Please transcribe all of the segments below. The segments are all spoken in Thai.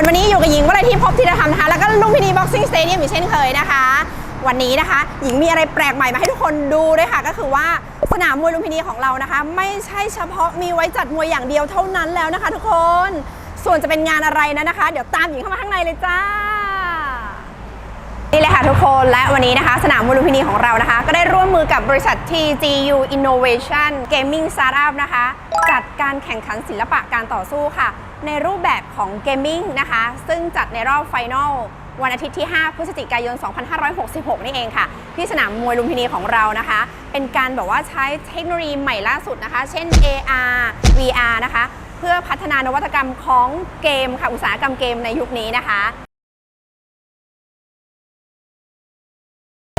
น วันนี้อยู่กับหญิงวันที่พบธีรธรรมนะคะแล้วก็ลุมพินีบ็อกซิ่งสเตเดียมอีกเช่นเคยนะคะ วันนี้นะคะ หญิงมีอะไรแปลกใหม่มาให้ทุกคนดูด้วยค่ะ ก็คือว่าสนามมวยลุมพินีของเรานะคะ ไม่ใช่เฉพาะมีไว้จัดมวยอย่างเดียวเท่านั้นแล้วนะคะ ทุกคนส่วนจะเป็นงานอะไรนะนะคะ เดี๋ยวตามหญิงเข้ามาข้างในเลยจ้า นี่เลยค่ะทุกคนและวันนี้นะคะ สนามมวยลุมพินีของเรานะคะ ก็ได้ร่วมมือกับบริษัท TGU Innovation Gaming Startup นะคะ จัดการแข่งขันศิลปะการต่อสู้ค่ะ ในรูปแบบของเกมมิ่งนะคะ ซึ่งจัดในรอบไฟนอลวันอาทิตย์ที่ 5 พฤศจิกายน 2566 นี่เองค่ะ ที่สนามมวยลุมพินีของเรานะคะ เป็นการแบบว่าใช้เทคโนโลยีใหม่ล่าสุดนะคะ เช่น AR VR นะคะ เพื่อพัฒนานวัตกรรมของเกมค่ะ อุตสาหกรรมเกมในยุคนี้นะคะ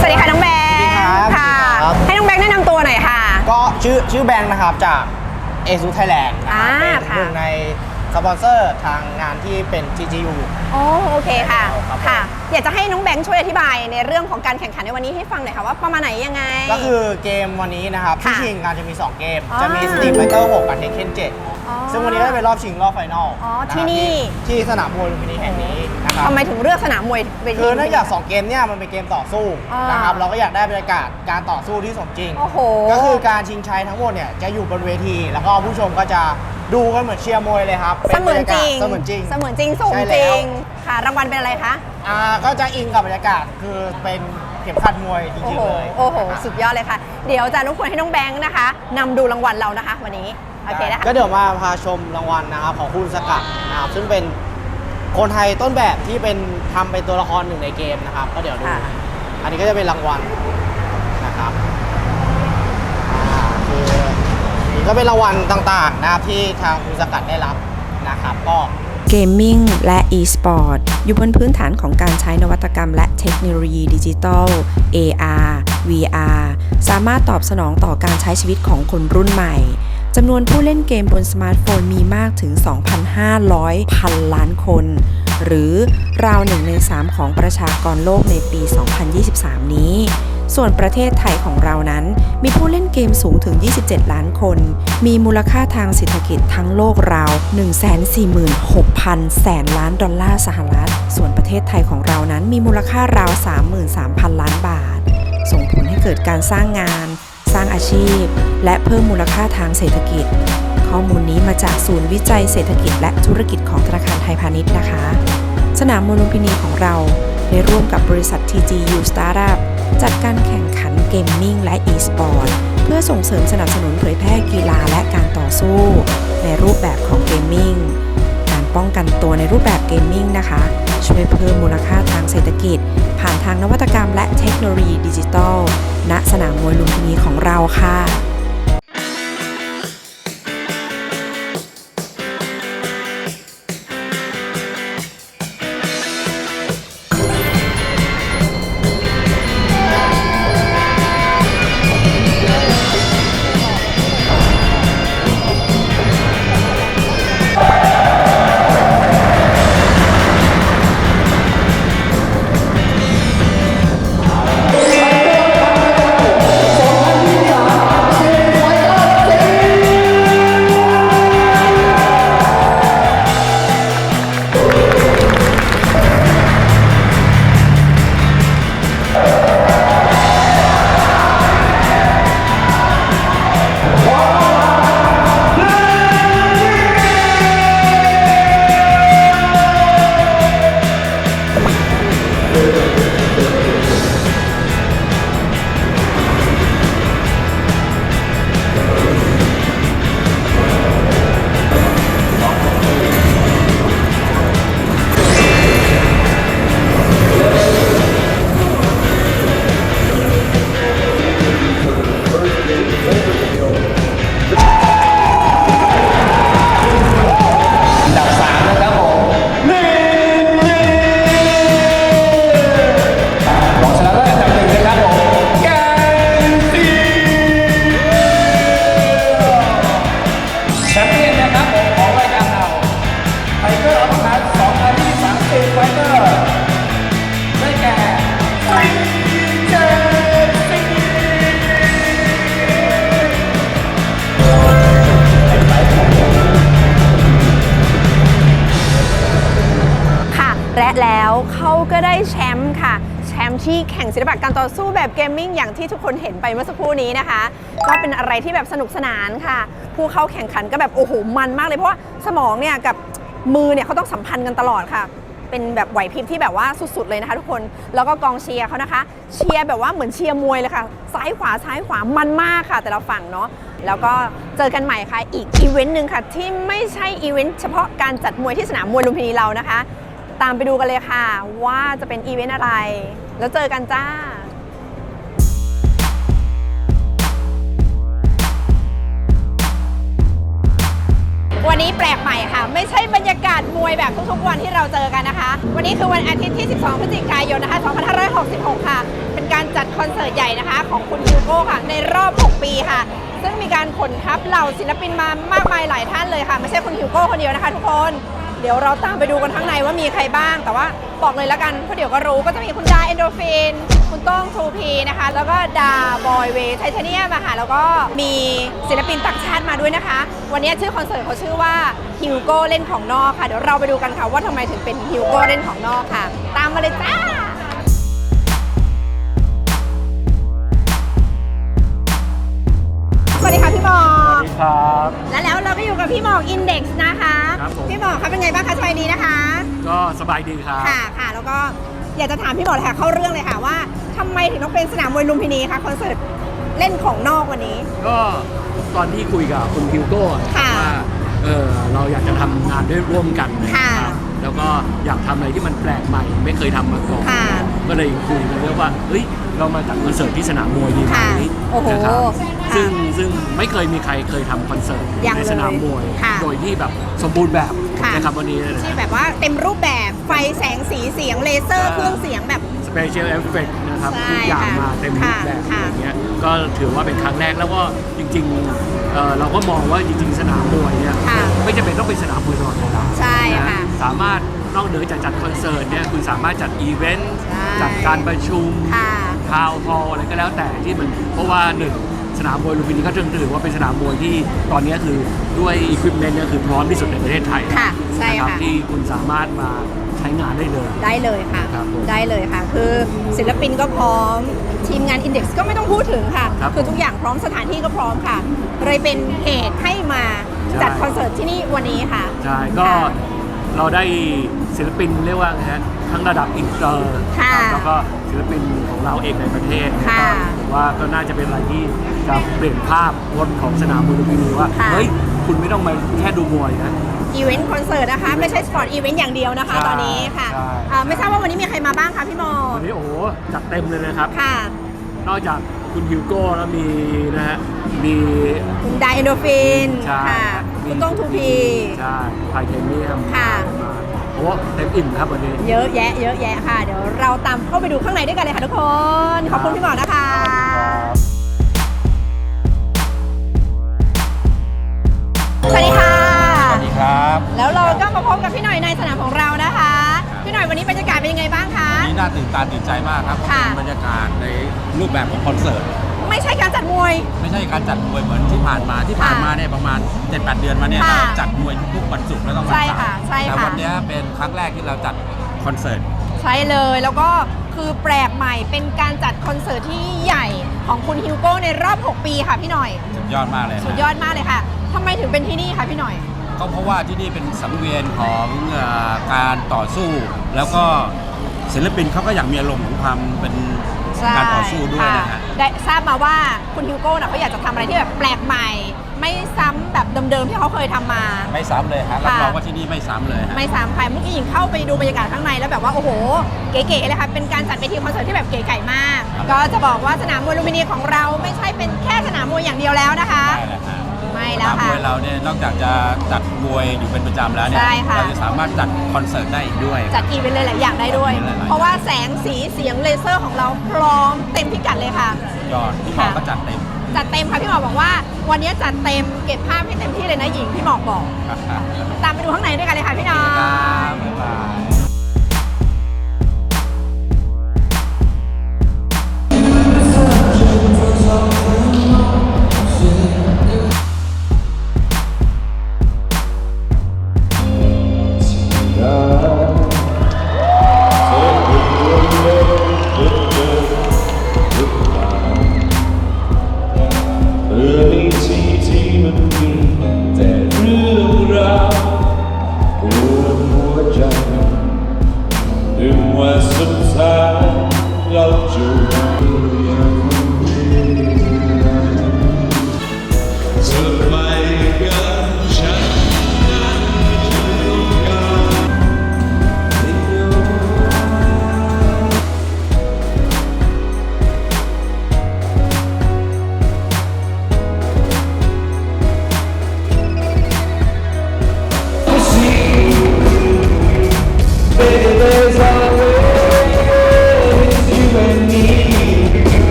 สวัสดีค่ะน้องแบง สวัสดีครับ ค่ะ สวัสดีครับ ให้น้องแบงค์แนะนำตัวหน่อยค่ะ ก็ ชื่อชื่อแบงค์นะครับจากเอซูไทยแลนด์นะครับอ่าเป็นค่ะหนึ่งใน สปอนเซอร์ทางงานที่เป็น TGU โอ้โอเคค่ะ ครับผม ค่ะ อยากจะให้น้องแบงค์ช่วยอธิบายในเรื่องของการแข่งขันในวันนี้ให้ฟังหน่อยค่ะว่าประมาณไหนยังไง ก็คือเกมวันนี้นะครับที่ค่ะชิงการจะมี 2 เกม อ๋อ จะมี Street Fighter 6 กับ Tekken อ๋อ 7 ซึ่งวันนี้ก็จะเป็นรอบชิงรอบไฟนอลอ๋อนะครับที่นี่ที่สนามมวยลุมพินีแห่งนี้นะครับ ทำไมถึงเลือกสนามมวยเวที คือเนื่องจาก2เกมเนี่ยมันเป็นเกมต่อสู้อ่านนะครับเราก็อยากได้บรรยากาศการต่อสู้ที่สมจริง โอ้โหก็คือการชิงชัยทั้งหมดเนี่ยจะอยู่บนเวที แล้วก็ผู้ชมก็จะ ดูกันเหมือนเชียร์มวยเลยครับเสมือนจริงเสมือนจริง เสมือนจริงสูงใช่จแล้ริวงค่ะ รางวัลเป็นอะไรคะ อ่าก็จะอิงกับบรรยากาศคือเป็นเข็มขัดมวยจโอ้ริงโห ๆเลยโอ้โห สุดยอดเลยค่ะ เดี๋ยวจะรบกวนให้น้องแบงค์นะคะนำดูรางวัลเรานะคะ วันนี้ โอเคนะคะ ก็เดี๋ยวมาพาชมรางวัลนะครับของคุณสกัดนะครับซึ่งเป็นคนไทยต้นแบบที่เป็นทำเป็นตัวละครหนึ่งในเกมนะครับ ก็เดี๋ยวดูค่ะ อันนี้ก็จะเป็นรางวัลนะครับอ่าคือนี่ ก็เป็นรางวัลต่างๆนะครับที่ทางคุณสกัดได้รับนะครับก็เกมมิ่งและ e-sport อยู่บนพื้นฐานของการใช้นวัตกรรมและเทคโนโลยีดิจิทัล AR VR สามารถตอบสนองต่อการใช้ชีวิตของคนรุ่นใหม่จำนวนผู้เล่นเกมบนสมาร์ทโฟนมีมากถึง 2,500 พันล้านคน หรือราวหนึ่งใน 3 ของประชากรโลกในปี 2023 นี้ ส่วนประเทศไทยของเรานั้น มีผู้เล่นเกมสูงถึง 27 ล้านคน มีมูลค่าทางเศรษฐกิจทั้งโลกราว 146,000 แสนล้านดอลลาร์สหรัฐ ส่วนประเทศไทยของเรานั้นมีมูลค่าราว 33,000 ล้านบาท ส่งผลให้เกิดการสร้างงาน สร้างอาชีพ และเพิ่มมูลค่าทางเศรษฐกิจ ข้อมูลนี้มาจากศูนย์วิจัยเศรษฐกิจ และธุรกิจของธนาคารไทยพาณิชย์นะคะ สนามมวยลุมพินีของเราได้ร่วมกับบริษัท TGU Startup จัดการแข่งขันเกมมิ่งและ e-sport เพื่อส่งเสริมสนับสนุนเผยแพร่กีฬาและการต่อสู้ ในรูปแบบของเกมมิ่งการป้องกันตัวในรูปแบบเกมมิ่งนะคะ ช่วยเพิ่มมูลค่าทางเศรษฐกิจ ผ่านทางนวัตกรรมและเทคโนโลยีดิจิทัล ณสนามมวยลุมพินีของเราค่ะ แล้วเขาก็ได้แชมป์ค่ะ แชมป์ที่แข่งศิลปะการต่อสู้แบบเกมมิ่งอย่างที่ทุกคนเห็นไปเมื่อสักครู่นี้นะคะ ก็เป็นอะไรที่แบบสนุกสนานค่ะ ผู้เข้าแข่งขันก็แบบโอ้โหมันมากเลยเพราะว่าสมองเนี่ยกับมือเนี่ยเขาต้องสัมพันธ์กันตลอดค่ะเป็นแบบไหวพริบที่แบบว่าสุดๆเลยนะคะ ทุกคน แล้วก็กองเชียร์เขานะคะ เชียร์แบบว่าเหมือนเชียร์มวยเลยค่ะ ซ้ายขวาซ้ายขวามันมากค่ะ แต่ละฝั่งเนาะ แล้วก็เจอกันใหม่ค่ะ อีกอีเวนต์หนึ่งค่ะ ที่ไม่ใช่อีเวนต์เฉพาะการจัดมวยที่สนามมวยลุมพินีเรานะคะ ตามไปดูกันเลยค่ะ ว่าจะเป็นอีเวนต์อะไร แล้วเจอกันจ้าวันนี้แปลกใหม่ค่ะ ไม่ใช่บรรยากาศมวยแบบทุกๆวันที่เราเจอกันนะคะ วันนี้คือวันอาทิตย์ที่ 12 พฤศจิกายนนะคะ 2566 ค่ะ เป็นการจัดคอนเสิร์ตใหญ่นะคะ ของคุณฮิวโก้ค่ะ ในรอบ 6 ปีค่ะ ซึ่งมีการขนทัพเหล่าศิลปินมามากมายหลายท่านเลยค่ะ ไม่ใช่คุณฮิวโก้คนเดียวนะคะทุกคน เดี๋ยวเราตามไปดูกันข้างในว่ามีใครบ้าง แต่ว่าบอกเลยละกันเพราะเดี๋ยวก็รู้ก็จะมีคุณดาเอนโดฟิน คุณโต้งทูพีนะคะ แล้วก็ดาบอยเวไทเทเนียมอะค่ะแล้วก็มีศิลปินต่างชาติมาด้วยนะคะ วันนี้ชื่อคอนเสิร์ตเขาชื่อว่าฮิวโก้เล่นของนอกค่ะ เดี๋ยวเราไปดูกันค่ะว่าทำไมถึงเป็นฮิวโก้เล่นของนอกค่ะ ตามมาเลยจ้า ก็อยู่กับพี่หมอกอินเด็กซ์นะคะ ครับผม พี่หมอกคะเป็นไงบ้างคะสบายดีนะคะ ก็สบายดีครับ ค่ะค่ะ แล้วก็อยากจะถามพี่หมอเลยค่ะเข้าเรื่องเลยค่ะว่าทำไมถึงต้องเป็นสนามมวยลุมพินีคะคอนเสิร์ตเล่นของนอกวันนี้ ก็ตอนที่คุยกับคุณฮิวโก้ค่ะว่าเออเราอยากจะทำงานด้วยร่วมกันนะค่ะครับแล้วก็อยากทำอะไรที่มันแปลกใหม่ ไม่เคยทำมาก่อน ค่ะก็เลยคุยกันเรื่องว่าเฮ้ย เรามาจัดคอนเสิร์ตที่สนามมวยดีไหมค่ะโอ้โหนะครับค่ะซึ่งซึ่งไม่เคยมีใครเคยทำคอนเสิร์ตยังในสนามมวย ค่ะโดยที่แบบสมบูรณ์แบบผมค่ะใช้คำวันนี้เลยนะที่แบบว่าเต็มรูปแบบไฟแสงสีเสียงเลเซอร์เครื่องเสียงแบบ สเปเชียลเอฟเฟกนะครับใช่ทุกอย่างค่ะมาเต็มรูปแบบค่ะอย่างเงี้ยก็ถือว่าเป็นครั้งแรกแล้วก็จริงๆเอ่อเราก็มองว่าจริง ๆ สนามมวยเนี่ยค่ะไม่จำเป็นต้องเป็นสนามมวยตลอดเวลาใช่นค่ะสามารถ นอกเหนือจากจัดคอนเสิร์ตเนี่ยคุณสามารถจัดอีเวนต์ใช่ จัดการประชุมค่ะ ทาวน์ฮอลล์อะไรก็แล้วแต่ที่มันเพราะว่าหนึ่งสนามมวยลุมพินีก็ถือว่าเป็นสนามมวยที่ตอนนี้คือด้วยอุปกรณ์เนี่ยคือพร้อมที่สุดในประเทศไทยค่ะใช่นะครับค่ะ ที่คุณสามารถมาใช้งานได้เลย ได้เลยค่ะ ครับผมได้เลยค่ะ คือศิลปินก็พร้อม ทีมงานอินเด็กซ์ก็ไม่ต้องพูดถึงค่ะครับคือทุกอย่างพร้อมสถานที่ก็พร้อมค่ะ เลยเป็นเหตุให้มาใช่ จัดคอนเสิร์ตที่นี่วันนี้ค่ะ ใช่ก็ค่ะ เราได้ศิลปินเรียกว่าไงฮะทั้งระดับอินเตอร์ค่ะครับแล้วก็ศิลปินของเราเองในประเทศค่ะก็ผมว่าก็น่าจะเป็นอะไรที่จะเปลี่ยนภาพรถของสนามมวยลุมพินีว่าค่ะ เฮ้ยคุณไม่ต้องมาแค่ดูมวยนะ อีเวนต์คอนเสิร์ตนะคะ ไม่ใช่สปอร์ตอีเวนต์อย่างเดียวนะคะ ใช่ตอนนี้ค่ะใช่ อ่าไม่ทราบว่าวันนี้มีใครมาบ้างคะพี่โมวันนี้โอ้โหจัดเต็มเลยนะครับ ค่ะนอกจากคุณฮิวโก้แล้วมีนะฮะมี คุณไดเอนโดฟินใช่ค่ะมี คุณต้องทูพี ใช่ไทเทเนียมค่ะมาโอ้โหเต็มอิ่มครับวันนี้ เยอะแยะ เยอะแยะค่ะ เดี๋ยวเราตามเข้าไปดูข้างในด้วยกันเลยค่ะทุกคน ขอบคุณพี่หมอนะคะ สวัสดีค่ะ สวัสดีครับ แล้วเราก็มาพบกับพี่หน่อยในสนามของเรานะคะ พี่หน่อยวันนี้บรรยากาศเป็นยังไงบ้างคะนี่น่าตื่นตาตื่นใจมากครับค่ะ เป็นบรรยากาศในรูปแบบของคอนเสิร์ต ไม่ใช่การจัดมวย ไม่ใช่การจัดมวยเหมือนที่ผ่านมาที่ผ่านค่ะมาเนี่ยประมาณ7-8เดือนมาเนี่ยค่ะเราจัดมวยทุกๆวันศุกร์แล้วก็วันใช่เสาค่ะร์ใช่ค่ะแต่วันเนี้ยเป็นครั้งแรกที่เราจัดคอนเสิร์ต ใช่เลยแล้วก็คือแปลกใหม่เป็นการจัดคอนเสิร์ตที่ใหญ่ของคุณฮิวโก้ในรอบ 6 ปีค่ะพี่หน่อย สุดยอดมากเลยนะสุดยอดมากเลยค่ะทำไมถึงเป็นที่นี่คะพี่หน่อย ก็เพราะว่าที่นี่เป็นสังเวียนของเอ่อการต่อสู้ แล้วก็ศิลปินเขาก็อยากมีอารมณ์ของความเป็น การต่อสู้ด้วยนะค่ฮะ ได้ทราบมาว่าคุณฮิวโก้น่ะเขาอยากจะทำอะไรที่แบบแปลกใหม่ ไม่ซ้ำแบบเดิมๆที่เขาเคยทำมา ไม่ซ้ำเลยฮะรับรองว่าที่นี่ไม่ซ้ำเลยฮะ ไม่ซ้ำใครเมื่อกี้หญิงเข้าไปดูบรรยากาศข้างในแล้วแบบว่าโอ้โห เก๋ๆเลยค่ะเป็นการจัดเวทีคอนเสิร์ตที่แบบเก๋ไก่มากก็จะบอกว่าสนามมวยลูมพินีของเราไม่ใช่เป็นแค่สนามมวยอย่างเดียวแล้วนะคะใช่แล้วฮะ ไม่สแล้วนามค่ะ มวยเราเนี่ยนอกจากจะจัดมวยอยู่เป็นประจำแล้วเนี่ยใช่ค่ะ เราจะสามารถจัดคอนเสิร์ตได้อีกด้วย จัดอีเวนต์หลายๆอย่างได้ด้วยจัดอีเวนต์หลายๆอย่างเพราะว่าแสงสีเสียงเลเซอร์ของเราพร้อมเต็มพิกัดเลยค่ะ ยอดพี่หมอก็จัดเต็ม จัดเต็มค่ะพี่หมอกบอกว่า วันนี้จัดเต็มเก็บภาพให้เต็มที่เลยนะหญิงพี่หมอกบอก ตามไปดูข้างในด้วยกันเลยค่ะพี่น้อง ครับบ๊ายบาย sad, love you.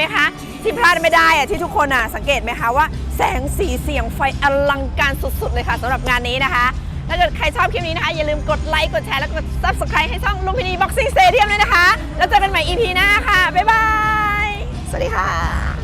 ไหมคะ ที่พลาดไม่ได้อะที่ทุกคนอะสังเกตไหมคะว่าแสงสีเสียงไฟอลังการสุดๆเลยค่ะสำหรับงานนี้นะคะ ถ้าเกิดใครชอบคลิปนี้นะคะ อย่าลืมกดไลค์กดแชร์แล้วก็กด subscribe ให้ช่องลุงพินีบ็อกซิ่งสเตเดียมเลยนะคะ แล้วเจอกันใหม่ EP หน้าค่ะบ๊ายบายสวัสดีค่ะ